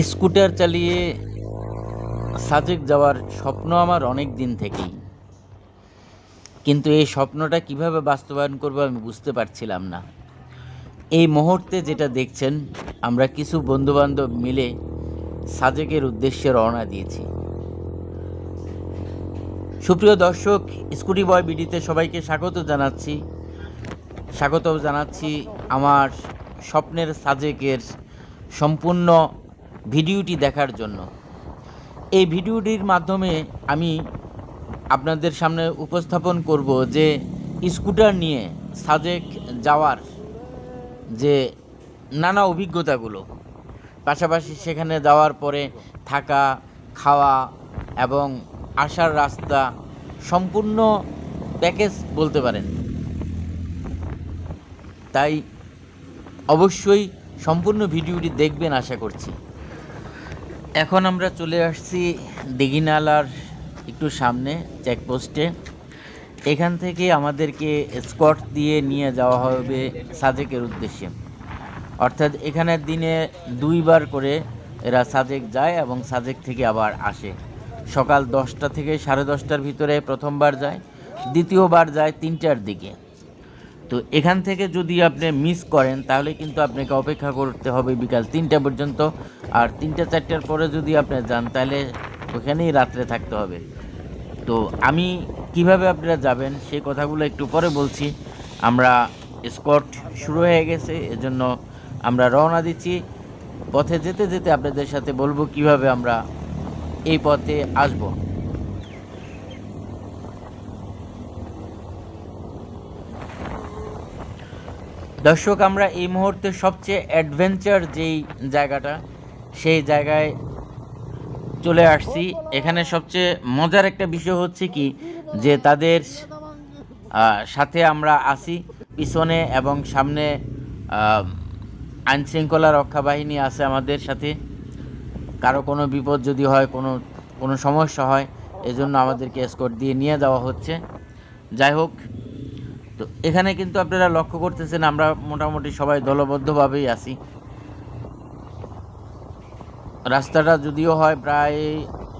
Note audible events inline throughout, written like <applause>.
Scooter চালিয়ে সাজেক যাওয়ার স্বপ্ন আমার অনেক দিন থেকেই। কিন্তু এই স্বপ্নটা কীভাবে বাস্তবায়ন করব আমি বুঝতে পারছিলাম না। এই মুহূর্তে যেটা দেখছেন, আমরা কিছু বন্ধুবান্ধব মিলে সাজেকের উদ্দেশ্যে রওনা দিয়েছি। সুপ্রিয় দর্শক, স্কুটি বয় বিডিতে সবাইকে স্বাগত জানাচ্ছি। স্বাগত জানাচ্ছি আমার স্বপ্নের সাজেকের সম্পূর্ণ ভিডিওটি দেখার জন্য। এই ভিডিওটির মাধ্যমে আমি আপনাদের সামনে উপস্থাপন করব যে স্কুটার নিয়ে সাজেক যাওয়ার যে নানা অভিজ্ঞতাগুলো, পাশাপাশি সেখানে যাওয়ার পরে থাকা, খাওয়া এবং আসার রাস্তা সম্পূর্ণ প্যাকেজ বলতে পারেন। তাই অবশ্যই সম্পূর্ণ ভিডিওটি দেখবেন আশা করছি। এখন আমরা চলে আসছি দিঘিনালার একটু সামনে চেকপোস্টে এখান থেকে আমাদেরকে স্কট দিয়ে নিয়ে যাওয়া হবে সাজেকের উদ্দেশ্যে। অর্থাৎ এখানের দিনে দুইবার করে এরা সাজেক যায় এবং সাজেক থেকে আবার আসে। সকাল দশটা থেকে সাড়ে দশটার ভিতরে প্রথমবার যায়, দ্বিতীয়বার যায় তিনটার দিকে। তো এখান থেকে যদি আপনি মিস করেন, তাহলে কিন্তু আপনাকে অপেক্ষা করতে হবে বিকাল তিনটা পর্যন্ত। আর তিনটা, চারটার পরে যদি আপনি যান, তাহলে ওখানেই রাত্রে থাকতে হবে। তো আমি কীভাবে আপনারা যাবেন সেই কথাগুলো একটু পরে বলছি। আমরা স্কট শুরু হয়ে গেছে, এজন্য আমরা রওনা দিচ্ছি। পথে যেতে যেতে আপনাদের সাথে বলব কীভাবে আমরা এই পথে আসব। দর্শক, আমরা এই মুহূর্তে সবচেয়ে অ্যাডভেঞ্চার যেই জায়গাটা, সেই জায়গায় চলে আসছি। এখানে সবচেয়ে মজার একটা বিষয় হচ্ছে কি, যে তাদের সাথে আমরা আসি পিছনে এবং সামনে আইনশৃঙ্খলা রক্ষা বাহিনী আছে আমাদের সাথে। কারও কোনো বিপদ যদি হয়, কোনো কোনো সমস্যা হয়, এজন্য আমাদেরকে এসকর্ট দিয়ে নিয়ে যাওয়া হচ্ছে। যাই হোক তো এখানে কিন্তু আপনারা লক্ষ্য করতেছেন আমরা মোটামুটি সবাই দলবদ্ধভাবেই আছি। রাস্তাটা যদিও হয় প্রায়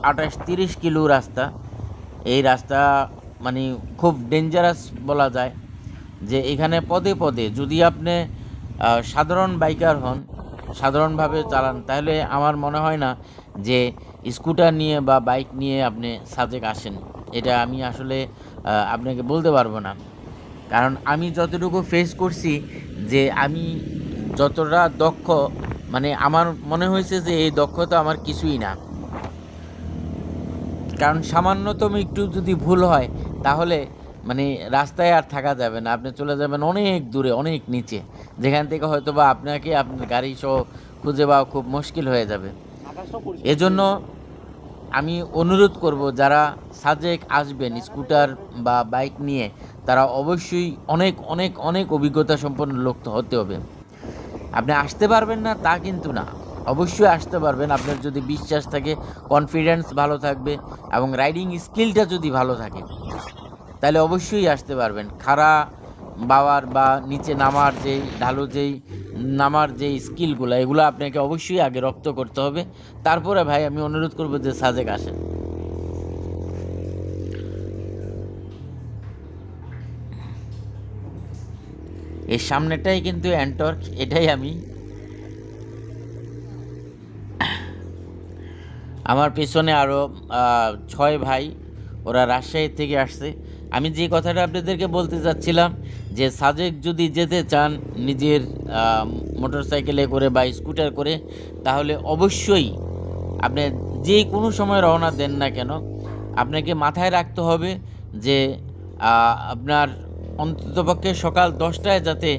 আঠাশ তিরিশ কিলো রাস্তা, এই রাস্তা মানে খুব ডেঞ্জারাস বলা যায় যে এখানে পদে পদে যদি আপনি সাধারণ বাইকার হন, সাধারণভাবে চালান, তাহলে আমার মনে হয় না যে স্কুটার নিয়ে বা বাইক নিয়ে আপনি সাজেক আসেন। এটা আমি আসলে আপনাকে বলতে পারব না। কারণ আমি যতটুকু ফেস করছি যে আমি যতটা দক্ষ মানে আমার মনে হয়েছে যে এই দক্ষতা আমার কিছুই না। কারণ সামান্যতম একটু যদি ভুল হয় তাহলে মানে রাস্তায় আর থাকা যাবে না। আপনি চলে যাবেন অনেক দূরে অনেক নিচে। যেখান থেকে হয়তো বা আপনাকে আপনার গাড়ি সহ খুঁজে পাওয়া খুব মুশকিল হয়ে যাবে। এজন্য আমি অনুরোধ করব যারা সাজেক আসবেন স্কুটার বা বাইক নিয়ে তারা অবশ্যই অনেক অনেক অনেক অভিজ্ঞতা সম্পন্ন লোক হতে হবে। আপনি আসতে পারবেন না, তা কিন্তু না। অবশ্যই আসতে পারবেন, আপনার যদি বিশ্বাস থাকে কনফিডেন্স ভালো থাকবে এবং রাইডিং স্কিলটা যদি ভালো থাকে, তাহলে অবশ্যই আসতে পারবেন। খাড়া বাওয়ার বা নিচে নামার যেই, ঢালু যেই, নামার যেই স্কিলগুলো এগুলো আপনাকে অবশ্যই আগে রপ্ত করতে হবে। তারপরে ভাই, আমি অনুরোধ করব যে সাজেক আসেন। এর সামনেটাই কিন্তু অ্যান্টর্ক, এটাই আমি। আমার পেছনে আরও ছয় ভাই, ওরা রাজশাহী থেকে আসছে। আমি যে কথাটা আপনাদেরকে বলতে চাচ্ছিলাম, যে সাজেক যদি যেতে চান নিজের মোটর সাইকেলে করে বা স্কুটার করে, তাহলে অবশ্যই আপনি যে কোনো সময় রওনা দেন না কেন, আপনাকে মাথায় রাখতে হবে যে আপনার অন্ততপক্ষে সকাল দশটায় যাতে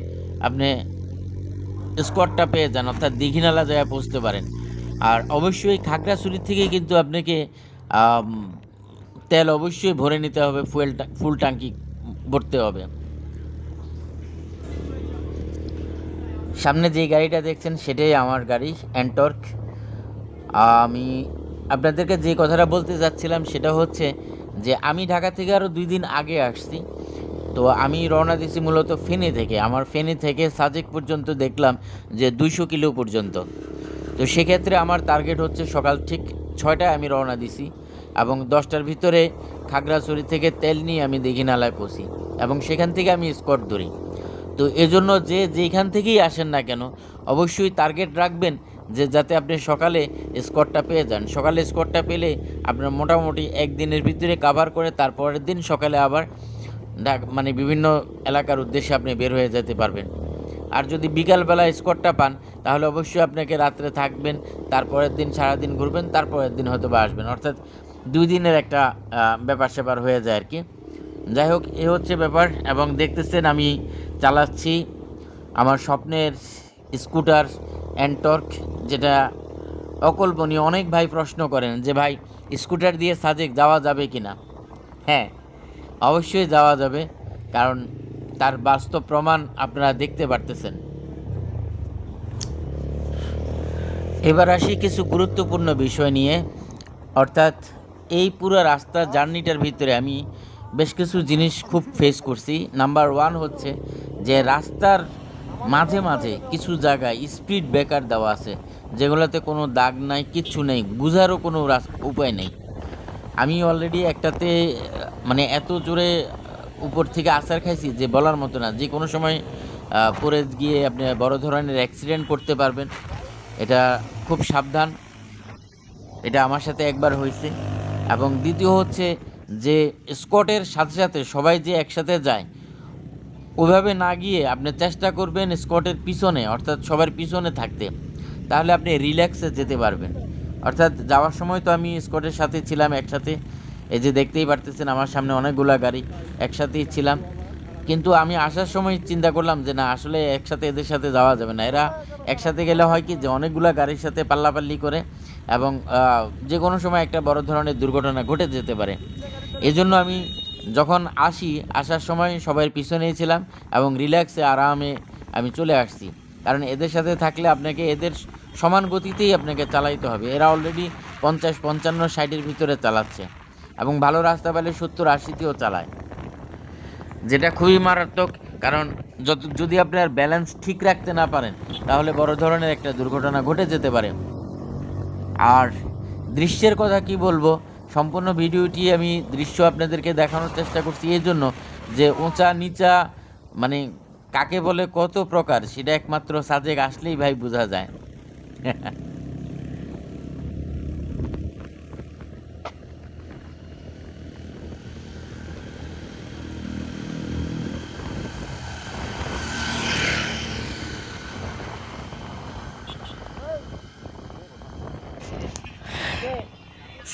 আপনি স্কটটা পেয়ে যান, অর্থাৎ দীঘিনালা জায়গায় পৌঁছতে পারেন। আর অবশ্যই খাগড়াছড়ি থেকে কিন্তু আপনাকে তেল অবশ্যই ভরে নিতে হবে, ফুয়েল ফুল ট্যাঙ্কি ভরতে হবে। সামনে যে গাড়িটা দেখছেন, সেটাই আমার গাড়ি অ্যান্টর্ক আমি আপনাদেরকে যে কথাটা বলতে যাচ্ছিলাম, সেটা হচ্ছে যে আমি ঢাকা থেকে আরও দুই দিন আগে আসছি। তো আমি রওনা দিয়েছি মূলত ফেনি থেকে। আমার ফেনি থেকে সাজেক পর্যন্ত দেখলাম যে দুইশো কিলো পর্যন্ত। তো সেক্ষেত্রে আমার টার্গেট হচ্ছে সকাল ঠিক ছয়টায় আমি রওনা দিছি এবং দশটার ভিতরে খাগড়াছড়ি থেকে তেল নিয়ে আমি দীঘিনালায় পৌঁছি এবং সেখান থেকে আমি স্কট ধরি। তো এজন্য যে যেখান থেকেই আসেন না কেন, অবশ্যই টার্গেট রাখবেন যে যাতে আপনি সকালে স্কটটা পেয়ে যান। সকালে স্কটটা পেলে আপনার মোটামুটি একদিনের ভিতরে কাভার করে তারপরের দিন সকালে আবার মানে বিভিন্ন এলাকার উদ্দেশ্যে আপনি বের হয়ে যেতে পারবেন। আর যদি বিকালবেলা স্কটটা পান, তাহলে অবশ্যই আপনাকে রাত্রে থাকবেন, তারপরের দিন সারাদিন ঘুরবেন, তারপরের দিন হয়তো বা আসবেন। অর্থাৎ দুই দিনের একটা ব্যাপার স্যাপার হয়ে যায় আর কি যাই হোক, এ হচ্ছে ব্যাপার এবং দেখতেছেন আমি চালাচ্ছি আমার স্বপ্নের স্কুটার অ্যান্টর্ক যেটা অকল্পনীয়। অনেক ভাই প্রশ্ন করেন যে, ভাই, স্কুটার দিয়ে সাজেক যাওয়া যাবে কি না হ্যাঁ অবশ্যই যাওয়া যাবে, কারণ তার বাস্তব প্রমাণ আপনারা দেখতে পারতেছেন। এবার আসি কিছু গুরুত্বপূর্ণ বিষয় নিয়ে। অর্থাৎ এই পুরো রাস্তা জার্নিটার ভিতরে আমি বেশ কিছু জিনিস খুব ফেস করছি। নাম্বার ওয়ান হচ্ছে যে রাস্তার মাঝে মাঝে কিছু জায়গায় স্পিড ব্রেকার দেওয়া আছে, যেগুলোতে কোনো দাগ নাই, কিচ্ছু নেই, বুঝারও কোনো উপায় নেই। আমি অলরেডি একটাতে মানে এত জোরে উপর থেকে আসার খাইছি যে বলার মতো না। যে কোনো সময় পড়ে গিয়ে আপনি বড় ধরনের অ্যাক্সিডেন্ট করতে পারবেন। এটা খুব সাবধান। এটা আমার সাথে একবার হয়েছে এবং দ্বিতীয় হচ্ছে যে স্কটের সাথে সাথে সবাই যে একসাথে যায় ওইভাবে না গিয়ে আপনি চেষ্টা করবেন স্কটের পিছনে, অর্থাৎ সবার পিছনে থাকতে। তাহলে আপনি রিল্যাক্সে যেতে পারবেন। অর্থাৎ যাওয়ার সময় তো আমি স্কটের সাথে ছিলাম একসাথে। এই যে দেখতেই পারতেছেন আমার সামনে অনেকগুলা গাড়ি একসাথেই ছিলাম। কিন্তু আমি আসার সময় চিন্তা করলাম যে না, আসলে একসাথে এদের সাথে যাওয়া যাবে না। এরা একসাথে গেলে হয় কি যে অনেকগুলা গাড়ির সাথে পাল্লাপাল্লি করে এবং যে কোনো সময় একটা বড় ধরনের দুর্ঘটনা ঘটে যেতে পারে। এজন্য আমি যখন আসি, আসার সময় সবাই পিছনেই ছিলাম এবং রিল্যাক্সে আরামে আমি চলে আসছি। কারণ এদের সাথে থাকলে আপনাকে এদের সমান গতিতেই আপনাকে চালাইতে হবে। এরা অলরেডি পঞ্চাশ, পঞ্চান্ন, ষাটের ভিতরে চালাচ্ছে। এবং ভালো রাস্তা পেলে সত্তর আশিতেও চালায়। যেটা খুবই মারাত্মক, কারণ যত, যদি আপনার ব্যালেন্স ঠিক রাখতে না পারেন, তাহলে বড় ধরনের একটা দুর্ঘটনা ঘটে যেতে পারে। আর দৃশ্যের কথা কি বলব, সম্পূর্ণ ভিডিওটি আমি দৃশ্য আপনাদেরকে দেখানোর চেষ্টা করছি এই জন্য যে উঁচা নিচা মানে কাকে বলে কত প্রকার, সেটা একমাত্র সাজেক আসলেই ভাই বোঝা যায়। <laughs>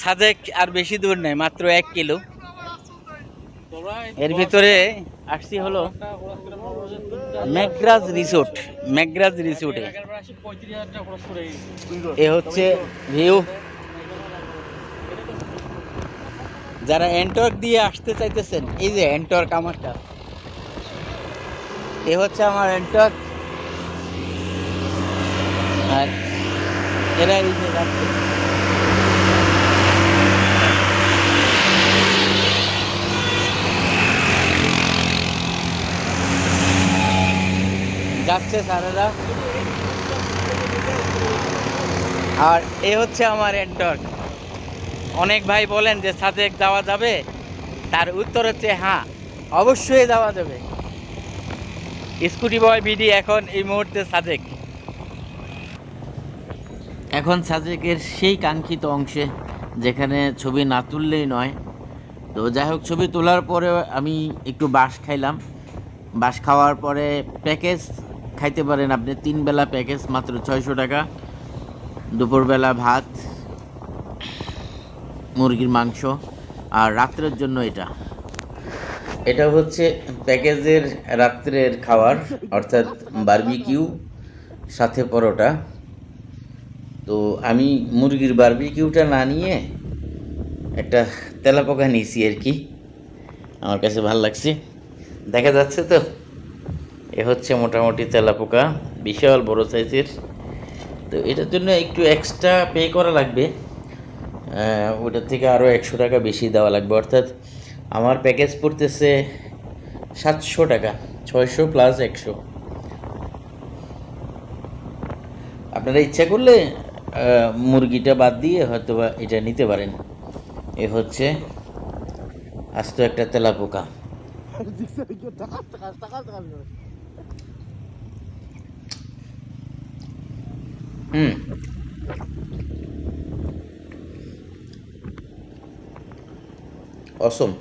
সাজেক আর বেশি দূর নেই, মাত্র এক কিলো। এর ভিতরে আসছি হলো ম্যাকগ্রাজ রিসোর্ট ম্যাকগ্রাজ রিসোর্টে। এ হচ্ছে ভিউ। যারা এন্টর্ক দিয়ে আসতে চাইতেছেন, এই যে এন্টর্ক আমারটা। এ হচ্ছে আমার এন্টর্ক আর এরা এই যে স্যারেরা আর এ হচ্ছে আমার এন্টর্ক অনেক ভাই বলেন যে সাজেক যাওয়া যাবে, তার উত্তর হচ্ছে হ্যাঁ অবশ্যই যাওয়া যাবে। স্কুটি বয় বিডি এখন এই মুহূর্তে সাজেক। এখন সাজেকের সেই কাঙ্ক্ষিত অংশে, যেখানে ছবি না তুললেই নয়। তো যাই হোক, ছবি তোলার পরে আমি একটু বাস খাইলাম। বাস খাওয়ার পরে প্যাকেজ খাইতে পারেন আপনি তিন বেলা প্যাকেজ মাত্র ছয়শো টাকা। দুপুরবেলা ভাত, মুরগির মাংস আর রাত্রের জন্য এটা। এটা হচ্ছে প্যাকেজের রাত্রের খাবার, অর্থাৎ বার্বিকিউ সাথে পরোটা। তো আমি মুরগির বার্বিকিউটা না নিয়ে একটা তেলাপোকা নিয়েছি আর কি। আমার কাছে ভালো লাগছে। দেখা যাচ্ছে তো? এ হচ্ছে মোটামুটি তেলাপোকা, বিশাল বড় সাইজের। তো এটার জন্য একটু এক্সট্রা পে করা লাগবে। ওটার থেকে আরও একশো টাকা বেশি দেওয়া লাগবে। অর্থাৎ আমার প্যাকেজ পড়তেছে সাতশো টাকা, ছয়শো প্লাস একশো। আপনারা ইচ্ছা করলে মুরগিটা বাদ দিয়ে হয়তো বা এটা নিতে পারেন। এ হচ্ছে আস্ত একটা তেলাপোকা। হুম। অসম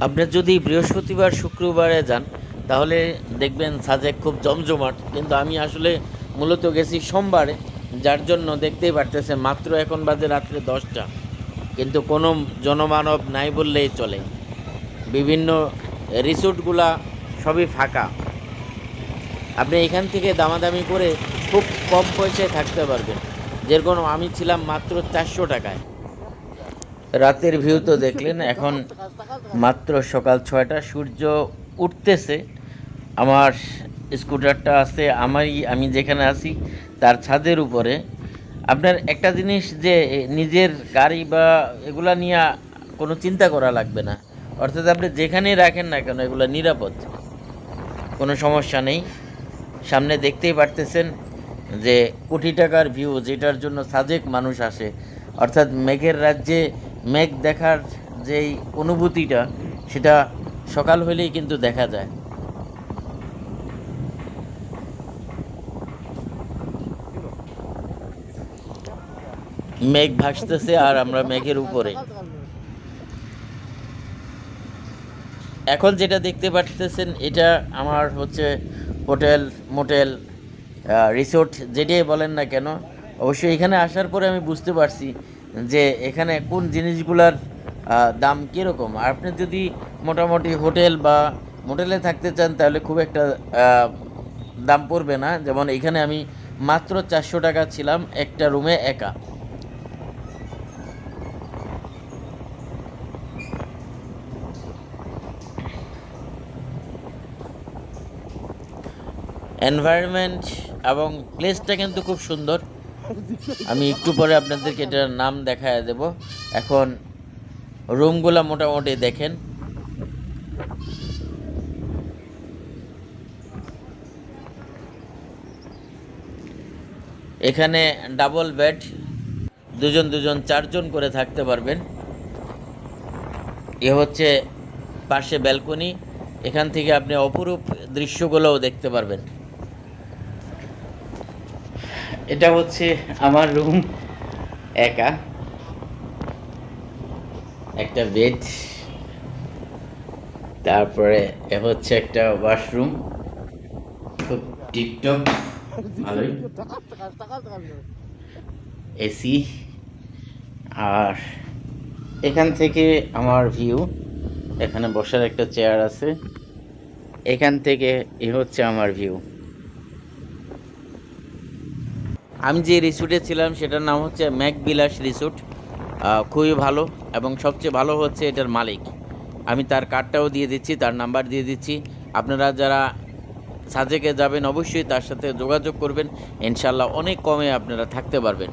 আপনি যদি বৃহস্পতিবার, শুক্রবারে যান, তাহলে দেখবেন সাজেক খুব জমজমাট। কিন্তু আমি আসলে মূলত গেছি সোমবারে, যার জন্য দেখতেই পারতেছেন মাত্র এখন বাজে রাত্রে দশটা। কিন্তু কোনো জনমানব নাই বললেই চলে। বিভিন্ন রিসোর্টগুলা সবই ফাঁকা। আপনি এখান থেকে দামাদামি করে খুব কম পয়সায় থাকতে পারবেন যেরকম আমি ছিলাম মাত্র চারশো টাকায়। রাতের ভিউ তো দেখলেন, এখন মাত্র সকাল ছয়টা, সূর্য উঠতেছে। আমার স্কুটারটা আছে, আমারই, আমি যেখানে আছি, তার ছাদের উপরে। আপনার একটা জিনিস যে, নিজের গাড়ি বা এগুলা নিয়ে কোনো চিন্তা করা লাগবে না। অর্থাৎ আপনি যেখানেই রাখেন না কেন, এগুলো নিরাপদ। কোনো সমস্যা নেই। সামনে দেখতেই পারতেছেন যে কোটি টাকার ভিউ যেটার জন্য সাজেক মানুষ আসে, অর্থাৎ মেঘের রাজ্যে মেঘ দেখার যেই অনুভূতিটা, সেটা সকাল হলেই কিন্তু দেখা যায়। মেঘ ভাসতেছে আর আমরা মেঘের উপরে। এখন যেটা দেখতে পারতেছেন, এটা আমার হচ্ছে হোটেল, মোটেল রিসোর্ট যেটাই বলেন না কেন, অবশ্যই এখানে আসার পরে আমি বুঝতে পারছি যে এখানে কোন জিনিসগুলার দাম কীরকম। আর আপনি যদি মোটামুটি হোটেল বা মোটেলে থাকতে চান, তাহলে খুব একটা দাম পড়বে না। যেমন এখানে আমি মাত্র চারশো টাকা ছিলাম একটা রুমে একা। এনভায়রনমেন্ট এবং প্লেসটা কিন্তু খুব সুন্দর। আমি একটু পরে আপনাদেরকে এটার নাম দেখায় দেব। এখন রুমগুলো মোটামুটি দেখেন। এখানে ডাবল বেড দুজন দুজন চারজন করে থাকতে পারবেন। এ হচ্ছে পাশে ব্যালকনি এখান থেকে আপনি অপরূপ দৃশ্যগুলোও দেখতে পারবেন। এটা হচ্ছে আমার রুম, একা। একটা বেড তারপরে হচ্ছে একটা ওয়াশরুম খুব টিকটক ভালোই। এসি আর এখান থেকে আমার ভিউ এখানে বসার একটা চেয়ার আছে। এখান থেকে এ হচ্ছে আমার ভিউ আমি যে রিসোর্টে ছিলাম, সেটার নাম হচ্ছে ম্যাকবিলাস রিসোর্ট খুবই ভালো এবং সবচেয়ে ভালো হচ্ছে এটার মালিক। আমি তার কার্ডটাও দিয়ে দিচ্ছি, তার নাম্বার দিয়ে দিচ্ছি। আপনারা যারা সাজেকে যাবেন, অবশ্যই তার সাথে যোগাযোগ করবেন। ইনশাল্লাহ অনেক কমে আপনারা থাকতে পারবেন।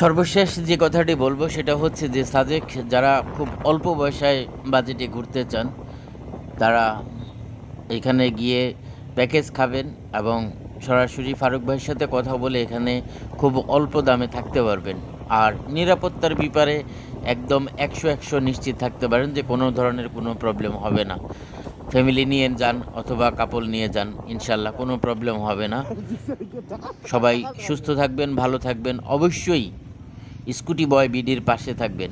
সর্বশেষ যে কথাটি বলব সেটা হচ্ছে যে সাজেক যারা খুব অল্প বয়সায় বাজেটে ঘুরতে চান, তারা এখানে গিয়ে প্যাকেজ খাবেন এবং সরাসরি ফারুক ভাইয়ের সাথে কথা বলে এখানে খুব অল্প দামে থাকতে পারবেন। আর নিরাপত্তার ব্যাপারে একদম একশো একশো নিশ্চিত থাকতে পারেন যে কোনো ধরনের কোনো প্রবলেম হবে না। ফ্যামিলি নিয়ে যান অথবা কাপল নিয়ে যান, ইনশাল্লাহ কোনো প্রবলেম হবে না। সবাই সুস্থ থাকবেন, ভালো থাকবেন। অবশ্যই স্কুটি বয় বিডির পাশে থাকবেন।